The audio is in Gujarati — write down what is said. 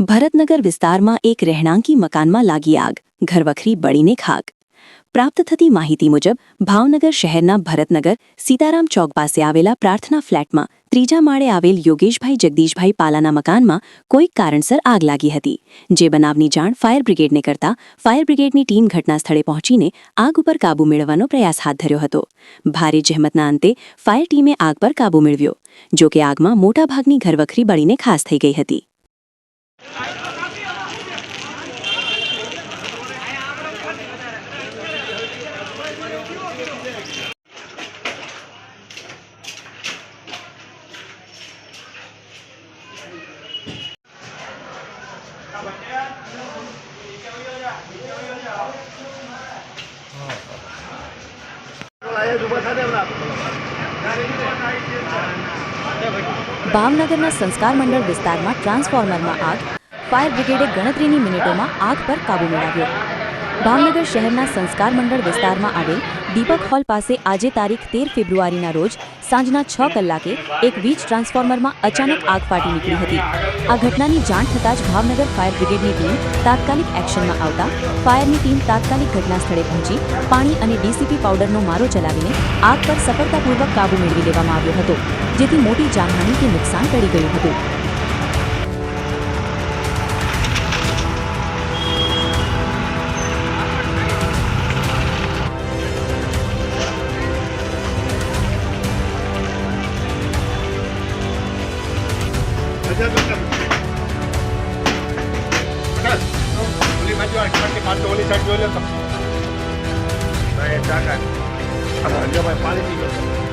ભરતનગર વિસ્તારમાં એક રહેણાંકી મકાનમાં લાગી આગ. ઘરવખરી બળીને ખાક. પ્રાપ્ત થતી માહિતી મુજબ, ભાવનગર શહેરના ભરતનગર, સીતારામ ચોક પાસે આવેલા પ્રાર્થના ફ્લેટમાં ત્રીજા માળે આવેલ યોગેશભાઈ જગદીશભાઈ પાલાના મકાનમાં કોઈક કારણસર આગ લાગી હતી, જે બનાવની જાણ ફાયર બ્રિગેડને કરતા ફાયર બ્રિગેડની ટીમ ઘટના સ્થળે પહોંચીને આગ ઉપર કાબૂ મેળવવાનો પ્રયાસ હાથ ધર્યો હતો. ભારે જહેમતના અંતે ફાયર ટીમે આગ પર કાબૂ મેળવ્યો જો કે આગમાં મોટાભાગની ઘરવખરી બળીને ખાસ થઈ ગઈ હતી. ભાવનગરના સંસ્કાર મંડળ વિસ્તારમાં ટ્રાન્સફોર્મરમાં આગ ફાયર બ્રિગેડે ગણતરીની મિનિટોમાં આગ પર કાબૂ મેળવ્યો. ભાવનગર શહેરના સંસ્કાર મંડળ વિસ્તારમાં આવેલ દીપક હોલ પાસે આજે તારીખ તેર ફેબ્રુઆરીના રોજ સાંજના છ કલાકે એક વીજ ટ્રાન્સફોર્મરમાં અચાનક આગ ફાટી નીકળી હતી. આ ઘટનાની જાણ થતાં જ ભાવનગર ફાયર બ્રિગેડની ટીમ તાત્કાલિક એક્શનમાં આવતા ફાયરની ટીમ તાત્કાલિક ઘટના સ્થળે પહોંચી પાણી અને ડીસીપી પાવડરનો મારો ચલાવીને આગ પર સફળતાપૂર્વક કાબૂ મેળવી લેવામાં આવ્યો હતો, જેથી મોટી જાનહાની કે નુકસાન ટળી ગયું હતું. ઓલી બાજુ ઓલી સાઈડ જોઈ લે તો. ભાઈ, પાણી પી લો.